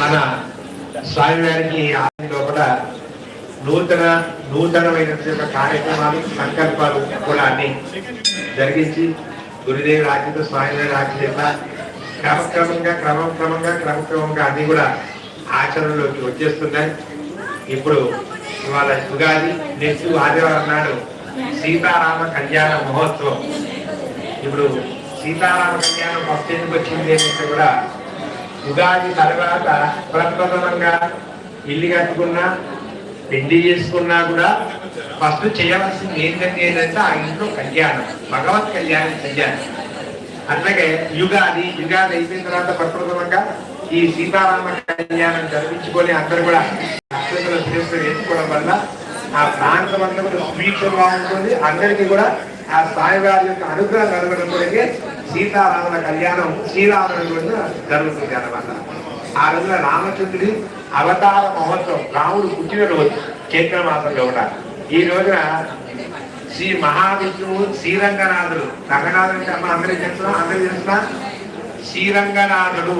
మన స్వామివారికి ఆలయం లోపల నూతన నూతనమైనటువంటి కార్యక్రమాలు సంకల్పాలు కూడా అన్ని జరిగించి గురుదేవుడు ఆజ్ఞతో స్వామివారి ఆజ్ఞ క్రమక్రమంగా క్రమం క్రమంగా క్రమక్రమంగా అన్ని కూడా ఆచరణలోకి వచ్చేస్తున్నాయి. ఇప్పుడు ఇవాళ ఉగాది నెక్స్ట్ ఆదివారం నాడు సీతారామ కళ్యాణ మహోత్సవం. ఇప్పుడు సీతారామ కళ్యాణం ఫస్ట్ ఎందుకు వచ్చింది అంటే కూడా ఉగాది తర్వాత ప్రప్రథమంగా ఇల్లు కట్టుకున్నా పెళ్ళి చేసుకున్నా కూడా ఫస్ట్ చేయవలసింది ఏంటంటే ఏంటంటే ఆ ఇంట్లో కళ్యాణం భగవత్ కళ్యాణం కళ్యాణం అట్లాగే యుగాది యుగాది అయిపోయిన తర్వాత ప్రప్రథమంగా ఈ సీతారామ కళ్యాణం జరిపించుకొని అందరూ కూడా అక్షతల శిరస్సులు వేసుకోవడం వల్ల ఆ ప్రాంతం అంతా కూడా స్వీక్షంగా ఉంటుంది. అందరికీ కూడా ఆ స్వామివారి యొక్క అనుగ్రహం కలగడం కొరకే సీతారాముల కళ్యాణం శ్రీరాముని రోజున జరుగుతుంది అన్నమాట. ఆ రోజున రామచంద్రుడి అవతార మహోత్సవం రాముడు పుట్టినరోజు చైత్ర మాసంలో కూడా ఈ రోజున శ్రీ మహావిష్ణువు శ్రీరంగనాథుడు రంగనాథుడు అంటే అమ్మ అందరూ తెలుసునా అందరూ తెలుసునా శ్రీరంగనాథుడు.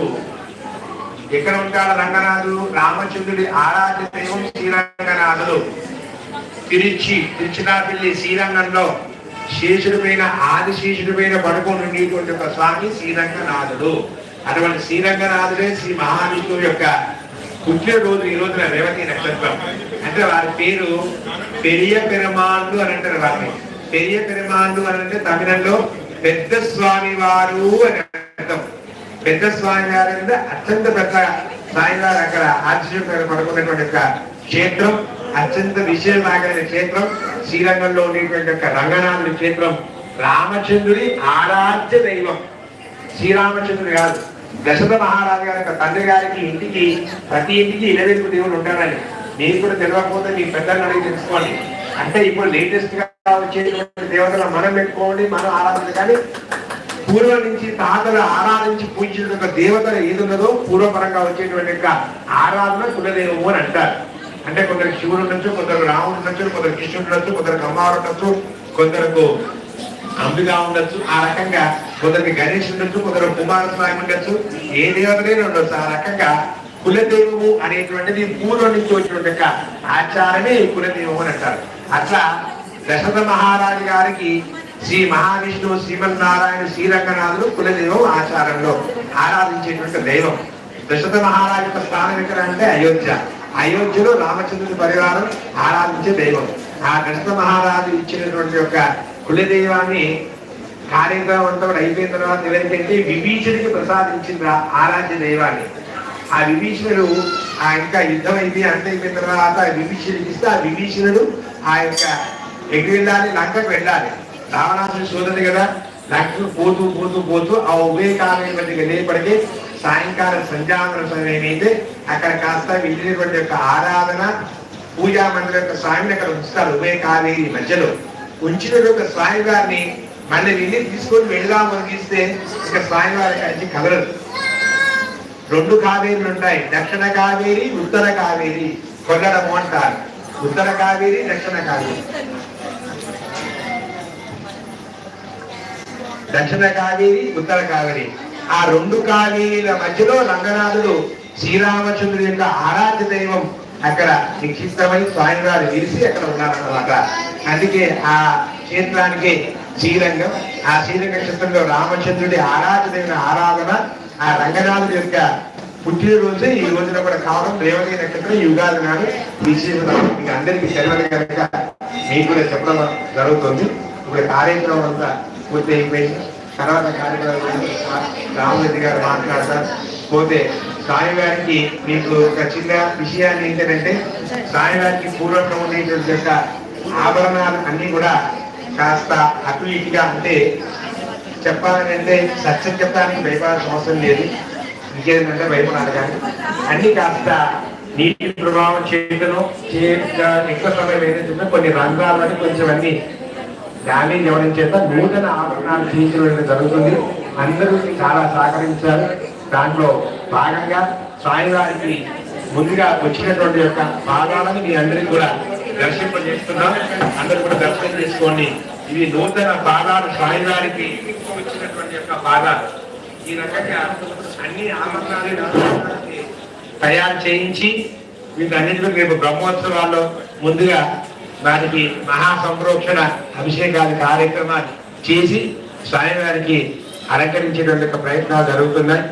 ఎక్కడ ఉంటాడు రంగనాథుడు? రామచంద్రుడి ఆరాధ్య దైవం శ్రీరంగనాథుడు. తిరుచి తిరుచినాపల్లి శ్రీరంగంలో శేషుడి పైన ఆది శేషుడి పైన పడుకొని ఉండేటువంటి ఒక స్వామి శ్రీరంగనాథుడు. అటువంటి శ్రీరంగనాథుడే శ్రీ మహావిష్ణువు యొక్క పుట్టినరోజు ఈ రోజున రేవతి నక్షత్రం. అంటే వారి పేరు పెరియ పెరుమాళ్ళు అని అంటారు వారిని. పెరియ పెరుమాళ్ళు అని అంటే తమిళంలో పెద్ద స్వామి వారు అని అర్థం. పెద్ద స్వామి వారు అంటే అత్యంత పెద్ద స్వామి వారు అక్కడ ఆశ్చర్యం పడుకున్నటువంటి యొక్క క్షేత్రం. అత్యంత విశేషమైన క్షేత్రం. శ్రీరంగంలో ఉండేటువంటి యొక్క రంగనాథుడి క్షేత్రం. రామచంద్రుడి ఆరాధ్య దైవం. శ్రీరామచంద్రుడు కాదు. దశరథ మహారాజు గారి యొక్క తండ్రి గారికి ఇంటికి ప్రతి ఇంటికి ఇలవెలుపు దేవుడు ఉంటారని మీకు కూడా తెలియకపోతే మీ పెద్దలను అడిగి తెలుసుకోండి. అంటే ఇప్పుడు లేటెస్ట్గా వచ్చేటువంటి దేవతలు మనం పెట్టుకోండి మనం ఆరాధించాలి కానీ పూర్వం నుంచి తాతలు ఆరాధించి పూజించిన దేవతలు దేవత ఏది ఉన్నదో పూర్వపరంగా వచ్చేటువంటి యొక్క ఆరాధన కులదేవము అని అంటారు. అంటే కొందరు శివుడు ఉండొచ్చు కొందరు రాముడు ఉండొచ్చు కొందరు కృష్ణుడు ఉండొచ్చు కొందరు కమ్మారు ఉండొచ్చు కొందరకు అంబిగా ఉండొచ్చు ఆ రకంగా కొందరికి గణేష్ ఉండొచ్చు కొందరు కుమారస్వామి ఉండొచ్చు ఏ దేవతలైనా ఉండొచ్చు. ఆ రకంగా కులదైవము అనేటువంటిది పూర్వం నుంచి వచ్చినటువంటి యొక్క ఆచారమే ఈ కులదైవము అని అంటారు. అట్లా దశరథ మహారాజు గారికి శ్రీ మహావిష్ణువు శ్రీమన్నారాయణ శ్రీరంగనాథుడు కులదైవం ఆచారంలో ఆరాధించేటువంటి దైవం. దశరథ మహారాజు యొక్క స్థానం ఎక్కడ అంటే అయోధ్య. అయోధ్యలో రామచంద్రుని పరివారం ఆరాధించే దైవం. ఆ దశరథ మహారాజు ఇచ్చినటువంటి యొక్క కులదైవాన్ని కార్యక్రమం అంతా కూడా అయిపోయిన తర్వాత ఎవరికంటే విభీషణుడికి ప్రసాదించిన ఆరాధ్య దైవాన్ని? ఆ విభీషణుడు ఆ ఇంకా యుద్ధం అయింది అంత అయిపోయిన తర్వాత ఆ విభీషణుడికి ఇస్తే ఆ విభీషణుడు ఆ యొక్క ఎటు వెళ్ళాలి లంకకు వెళ్ళాలి. రావణాసుడు సోదరుడు కదా లంకకు పోతూ పోతూ పోతూ ఆ ఉభయ కాలం మధ్య సాయంకాలం సంధ్యావన సమయం అయితే అక్కడ కాస్త వెళ్ళినటువంటి యొక్క ఆరాధన పూజా మందిరం యొక్క స్వామిని అక్కడ ఉంచుతారు ఉభయ కావేరి మధ్యలో. ఉంచిన యొక్క స్వామి గారిని మళ్ళీ వెళ్ళి తీసుకొని వెళ్దామని అనిపిస్తే ఇక స్వామి వారి కలిసి కలరదు రెండు కావేరీలు ఉంటాయి దక్షిణ కావేరి ఉత్తర కావేరి. కొల్లడము అంటారు. ఉత్తర కావేరి దక్షిణ కావేరి. దక్షిణ కావేరి ఉత్తర కావేరి. ఆ రెండు కావేరీల మధ్యలో రంగనాథుడు శ్రీరామచంద్రుడి యొక్క ఆరాధ్య దైవం అక్కడ నిక్షిప్తమై స్వామివారు వేసి అక్కడ ఉన్నారన్నమాట. అందుకే ఆ క్షేత్రానికి శ్రీరంగం ఆ శ్రీరంగ క్షేత్రంలో రామచంద్రుడి ఆరాధ్య దైవ ఆరాధన ఆ రంగనాథుడి యొక్క పుట్టినరోజు ఈ రోజున కూడా కావడం రేవతి నక్షత్రం యుగాది నాడు విశేషం మీకు అందరికీ తెలియదు కనుక మీకు కూడా చెప్పడం జరుగుతుంది. ఇప్పుడు కార్యక్రమం అంతా పూర్తి అయిపోయింది తర్వాత కార్యక్రమం రామరెడ్డి గారు మాట్లాడతారు. పోతే గారికి మీకు ఒక చిన్న విషయాన్ని ఏంటంటే స్వామివారికి పూర్వంలో ఉండేటువంటి యొక్క ఆభరణాలు అన్ని కూడా కాస్త అటు ఇటుగా అంటే చెప్పాలంటే సత్యం చెప్పడానికి భయపడాల్సిన అవసరం లేదు. ఇంకేదంటే భయపడాలి కానీ అన్ని కాస్త నీటి ప్రభావం చేయటను ఎక్కువ సమయం ఏదైతే కొన్ని రంగాలని కొంచెం అన్ని డ్యామేజ్ ఇవ్వడం చేత నూతన ఆభరణాలు చేయించడం జరుగుతుంది. అందరూ చాలా సహకరించారు. దాంట్లో భాగంగా స్వామివారికి ముందుగా వచ్చినటువంటి యొక్క భాగాలను మీ అందరికీ కూడా దర్శింపజేస్తున్నాం. అందరూ కూడా దర్శనం చేసుకోండి. ఇవి నూతన పాదాలు స్వామివారికి వచ్చినటువంటి యొక్క పాదాలు. ఈ రకంగా అన్ని ఆభరణాలు తయారు చేయించి వీటన్నిటిలో రేపు బ్రహ్మోత్సవాల్లో ముందుగా వారికి మహా సంప్రోక్షణ అభిషేకాది కార్యక్రమాలు చేసి స్వామివారికి అలంకరించేటువంటి ప్రయత్నాలు జరుగుతున్నాయి.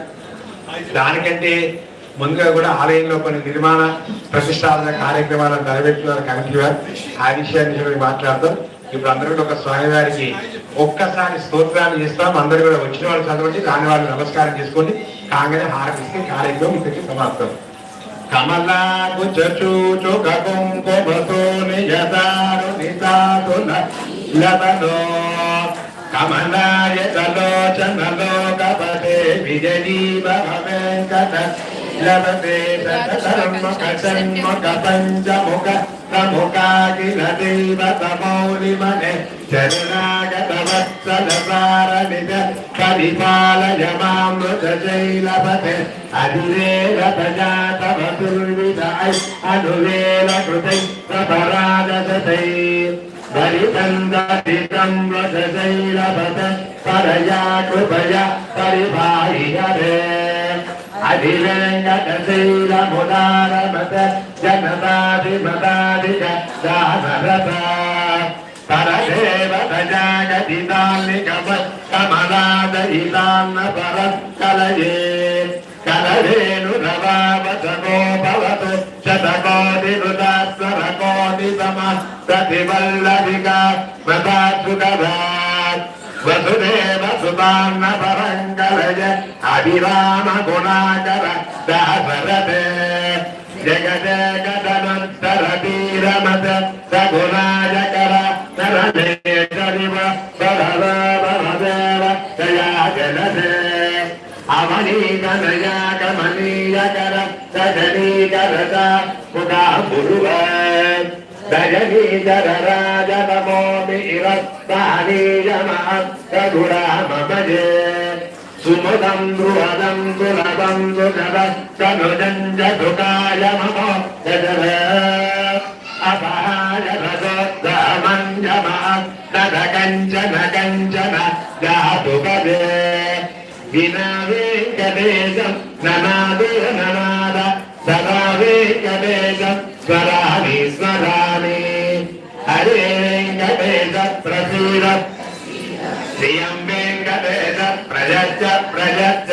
దానికంటే ముందుగా కూడా ఆలయంలో కొన్ని నిర్మాణ ప్రతిష్టాపన కార్యక్రమాలను నెరవేర్చుకున్నారు కమిటీ వారు. ఆ విషయాన్ని మాట్లాడతాం. ఇప్పుడు అందరూ ఒక స్వామివారికి ఒక్కసారి స్తోత్రాలు చేస్తాం. అందరూ కూడా వచ్చిన వాళ్ళు చదవండి దాని వాళ్ళు నమస్కారం చేసుకోండి. కాగానే హారతిస్తే కార్యక్రమం ఇక్కడికి సమాప్తం. కమలాకు చచూచు నితాతుల లతలో కమలాయ తలోచనలో కపటే విజయీ భవేంకట. లభతే సతధర్మక షణ్ముఖ పంచముఖ ప్రముఖాఖిల దేవ తమౌలిమనే పరిపాలయ మామృత శైలపతే అధిరేల ప్రజాతవ దుర్విధాయ్ అనువేల కృతై ప్రపరాజసతై దరితందరితం రసశైలపత పరయా కృపయా పరిపాహియరే అధివేంకటశైలముదారమత జనతాధిమతాధిక దానరత పరదేవత జాగతిదాన్ని కమ కమలాదయితాన్న పరకలయే కలవేణు రవావత గోపవతు శతకోటి హృదాస్వర కోటి సమ ప్రతివల్లవిక మతాసుకరా వసుదేవ సుతాన్న పరంకలయ అభిరామ గుణాకర దాసరథే. జగ జగదనంతర వీరమత సగుణాజకర నరదేవ బలవ బలదేవ దయా జలదే అవనీకనయా కమనీయకర సజనీకరత ముఖా పురువ. దయనీకర రాజ నమోమి ఇవ సుముదం ధ్రువదం దురదం దుగద తనుజం జుకాయ మమ అపాయ రజోత్తమంజమా నద కంచన కంచన జాతు పదే వినా ననాదే ననాద సదా వెంకటేశం స్వరామి హరే వెంకటేశ ప్రసీద శ్రియం ప్రజచ్చ ప్రజచ్చ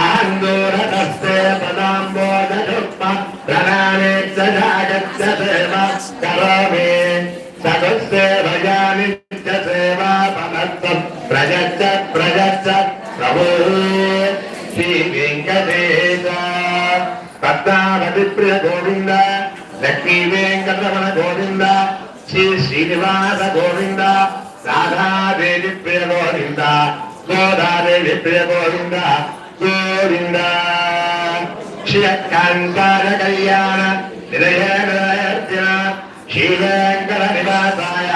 ఆందోరతస్తే పదాంబోధుప్ప ప్రణామేచ్చ జాగచ్చ సేవ కరోమి సగుసేవయా నిత్య సేవా పదత్వం ప్రజచ్చ ప్రజచ్చ ప్రభు శ్రీ వెంకటేశ పద్మావతి ప్రియ గోవింద లక్ష్మీ వెంకటరమణ గోవింద శ్రీ శ్రీనివాస గోవింద రాధాదేవి ప్రియ గోవింద கோதாதேவி பிரியகோவிந்த கோவிந்த ஸ்ரீயக்காங்கார கல்யாண நிலையர்த்தின ஸ்ரீவேங்கட நிவாசாய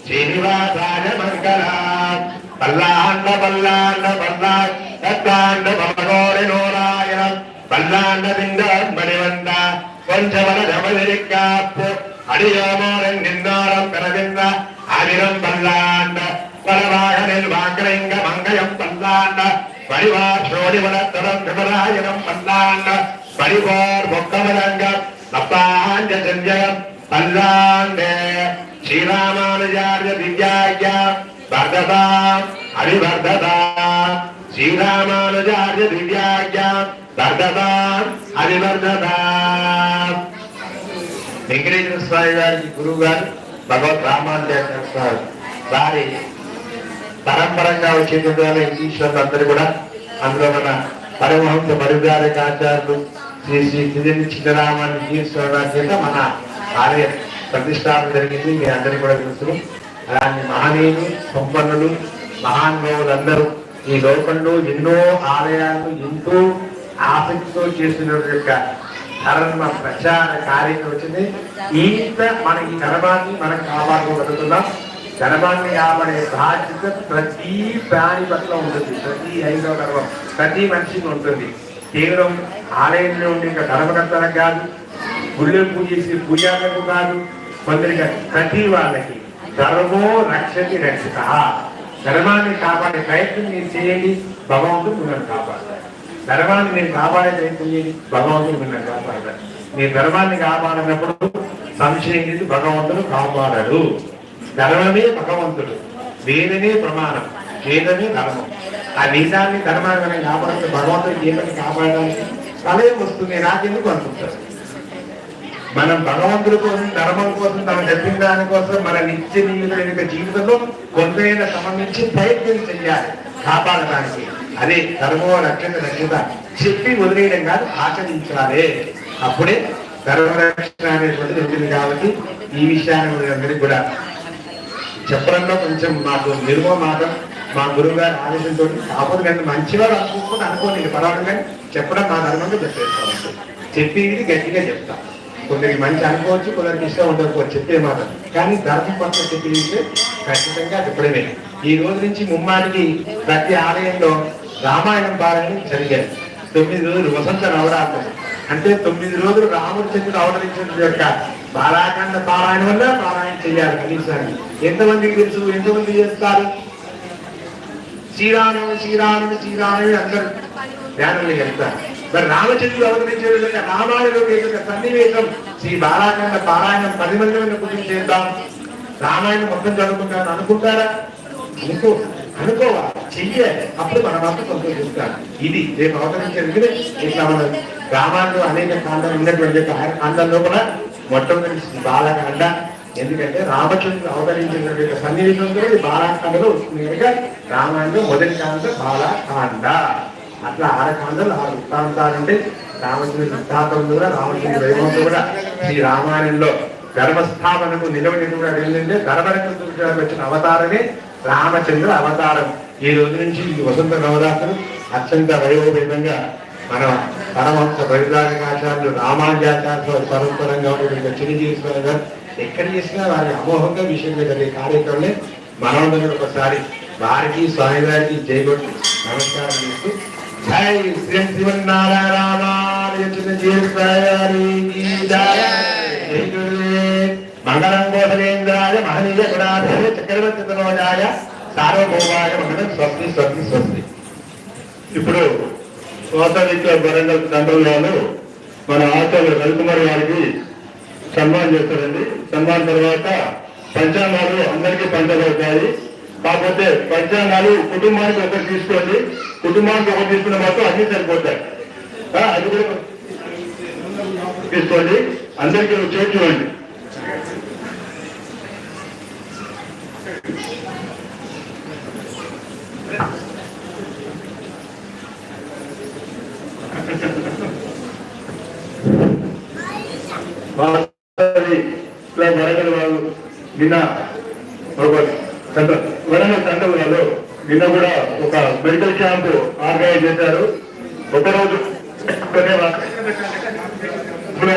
ஸ்ரீனிவாசாய மங்களா பல்லாண்ட பல்லாண்ட பல்லாய் பத்தாண்டு பமகோடி நூறாயிரம் பல்லாண்ட திங்கள் மணிவந்த கொஞ்சவன ஜமதிரி காப்பு அடியோமோரன் நின்னாரம் பிறவிந்த அதிரம் பல்லாண்ட பலவாகனில் வாங்கலிங்க மங்கயம் பல்லாண்ட வடிவார் சோடிவனத்தரம் விவராயிரம் பல்லாண்ட பரிவோர் பொக்கமலங்கம் அப்பாண்ட செஞ்சயம் பல்லாண்டு ஸ்ரீராமானுஜாரிய திவ்யாயா வர்ததாம் அரிவர்ததாம் శ్రీరామానుజార్య దివ్యాజ్ఞ వర్ధతాం హరివర్ధతాం వెంకటేశ్వర స్వామి గారికి గురువు గారు భగవత్ రామానుజాచార్య స్వామి వారి పరంపరంగా వచ్చేటువంటి వాళ్ళ ఈశ్వరులు అందరూ కూడా అందులో మన పరమహంస పరివారిక ఆచార్యులు శ్రీ శ్రీ తిరిగి చిన్నరామాన్ని ఈశ్వరరావు చేత మన ఆలయ ప్రతిష్టాపన జరిగింది. మీ అందరికీ కూడా తెలుసు. అలాంటి మహనీయులు సంపన్నులు మహానుభావులందరూ ఈ లోకంలో ఎన్నో ఆలయాలు ఎంతో ఆసక్తితో చేస్తున్న యొక్క ధర్మ ప్రచార కార్యక్రమం వచ్చింది. ఇంత మనకి ఈ ధర్మాన్ని మనం కాపాడుకోగలుగుతున్నాం. ధర్మాన్ని కాపాడే బాధ్యత ప్రతి ప్రాణి పట్ల ఉంటుంది. ప్రతి ఐదవ గర్భం ప్రతి మనిషికి ఉంటుంది. కేవలం ఆలయంలో ఉండే ఒక ధర్మకర్తలకు కాదు గుళ్ళు పూజ చేసే పూజాలకు కాదు కొందరికి ప్రతి వాళ్ళకి గర్వో రక్షతి రక్షిత. ధర్మాన్ని కాపాడే ప్రయత్నం మీరు చేయండి భగవంతుడు మిమ్మల్ని కాపాడతారు ధర్మాన్ని నేను ప్రయత్నం చేయండి భగవంతుడు మిమ్మల్ని కాపాడతాడు. మీ ధర్మాన్ని కాపాడినప్పుడు సంశయం చేసి భగవంతుడు కాపాడడు. ధర్మమే భగవంతుడు. వేదనే ప్రమాణం వేదమే ధర్మం ఆ వేదాన్ని ధర్మాన్ని మనం భగవంతుడు ఏమని కాపాడడానికి ప్రళయం వస్తుంది నాకెందుకు అనుకుంటారు? మనం భగవంతుడి కోసం ధర్మం కోసం తమ చెప్పిన దానికోసం మన నిత్య నిమిత జీవితంలో కొంతైనా సంబంధించి ప్రయత్నం చెయ్యాలి కాపాడడానికి అదే ధర్మో రక్షణ రక్షిత చెప్పి వదిలేయడం కాదు ఆచరించాలి. అప్పుడే ధర్మరక్షణ అనేటువంటిది ఉంటుంది కాబట్టి ఈ విషయాన్ని అందరికీ కూడా చెప్పడంలో కొంచెం మాకు నిర్మమాటం మా గురువు గారి ఆదేశంతో కాకపోతే కానీ మంచివాడు అనుకుంటే అనుకోండి పర్వాలేదు కానీ చెప్పడం మా ధర్మంగా చెప్పేస్తాను చెప్పి గట్టిగా చెప్తా. కొందరికి మంచి అనుకోవచ్చు కొందరికి ఇష్టం ఉండకపోవచ్చు చెప్పే మాట. కానీ ధర్మం పట్ల చెప్పితే ఖచ్చితంగా చెప్పడమే ఈ రోజు నుంచి ముమ్మారికి ప్రతి ఆలయంలో రామాయణం పారాయణం జరిగారు తొమ్మిది రోజులు వసంత నవరాత్రులు. అంటే తొమ్మిది రోజులు రామచంద్రుడు అవతరించిన యొక్క బాలాఖండ పారాయణం వల్ల పారాయణ చేయాలి కనీసాన్ని. ఎంతమందికి తెలుసు? ఎంతమంది చేస్తారు? శ్రీరాముడు శ్రీరాముడు శ్రీరాముడు అందరు ధ్యానంలో వెళ్తారు మరి రామచంద్రుడు అవతరించే విధంగా రామాయణంలో యొక్క సన్నివేశం శ్రీ బాలాఖండ పారాయణం పది మంది మీద కుటుంబం చేద్దాం. రామాయణం మొత్తం చదువుకుంటాను అనుకుంటారా? అనుకో అనుకోవాలి చెయ్యాలి అప్పుడు మన మాత్రం సంతోషిస్తారు. ఇది రేపు అవతరించేందుకు ఇట్లా మనం రామాయణంలో అనేక కాండాలు ఉన్నటువంటి యొక్క కాండాల్లో కూడా మొట్టమొదటి బాలకాండ. ఎందుకంటే రామచంద్రుడు అవతరించిన యొక్క సన్నివేశంలో బాలకాండలో వస్తుంది కనుక రామాయణంలో మొదటి కాండ బాలకాండ. అట్లా ఆరు కాండలు ఆరు వృత్తాంతాలు అంటే రామచంద్ర వృత్తాంతం కూడా రామచంద్రుడి వైభవంతో కూడా శ్రీ రామాయణంలో ధర్మస్థాపనకు నిలవని ఏంటంటే ధర్మరక్షణ వచ్చిన అవతారమే రామచంద్ర అవతారం. ఈ రోజు నుంచి ఈ వసంత నవరాత్రులు అత్యంత వైభవంగా మన పరమహంస పరిధానికాచార్యులు రామానుజాచార్య పరంపరంగా ఉన్నటువంటి చిరంజీవి గారు ఎక్కడ చేసినా వారి అమోఘంగా విషయంగా జరిగే కార్యక్రమం మనోదరుడు ఒకసారి వారికి స్వామి గారికి జయగొట్టి నమస్కారం చేస్తూ జై శ్రీ శ్రీమన్నారాయణ మంగళం కోసలేంద్రాయ మహనీయ గుణాధర చక్రవర్తి తనోజాయ సార్వభౌమాయ మంగళం స్వస్తి స్వస్తి స్వస్తి. ఇప్పుడు స్వాతంత్ర వరంగల్ తండ్రులలో మన ఆచార్య రవికుమార్ గారికి సన్మానం చేస్తారండి. సన్మానం తర్వాత పంచాంగాలు అందరికీ పంచబడతాయి. కాకపోతే పంచాంగాలు కుటుంబానికి ఒకటి తీసుకోండి. కుటుంబానికి ఒకటి తీసుకున్న మాత్రం అన్ని సరిపోతాయి. అది కూడా తీసుకోండి. అందరికీ చేర్చుకోండి ఇలా వరంగల్ వాళ్ళు నిన్న ఒక వరంగల్ సెంటర్ వాళ్ళు నిన్న కూడా ఒక మెడికల్ క్యాంప్ ఆర్గనైజ్ చేశారు. ఒకరోజు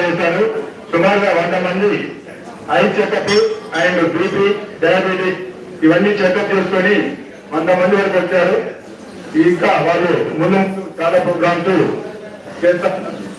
చేశారు. సుమారుగా వంద మంది eye checkup and BP diabetes ఇవన్నీ చెకప్ చేసుకొని వంద మంది వరకు వచ్చారు. ఇంకా వాళ్ళు ముందు చాలా ప్రోగ్రామ్స్ చేస్తారు రాధిక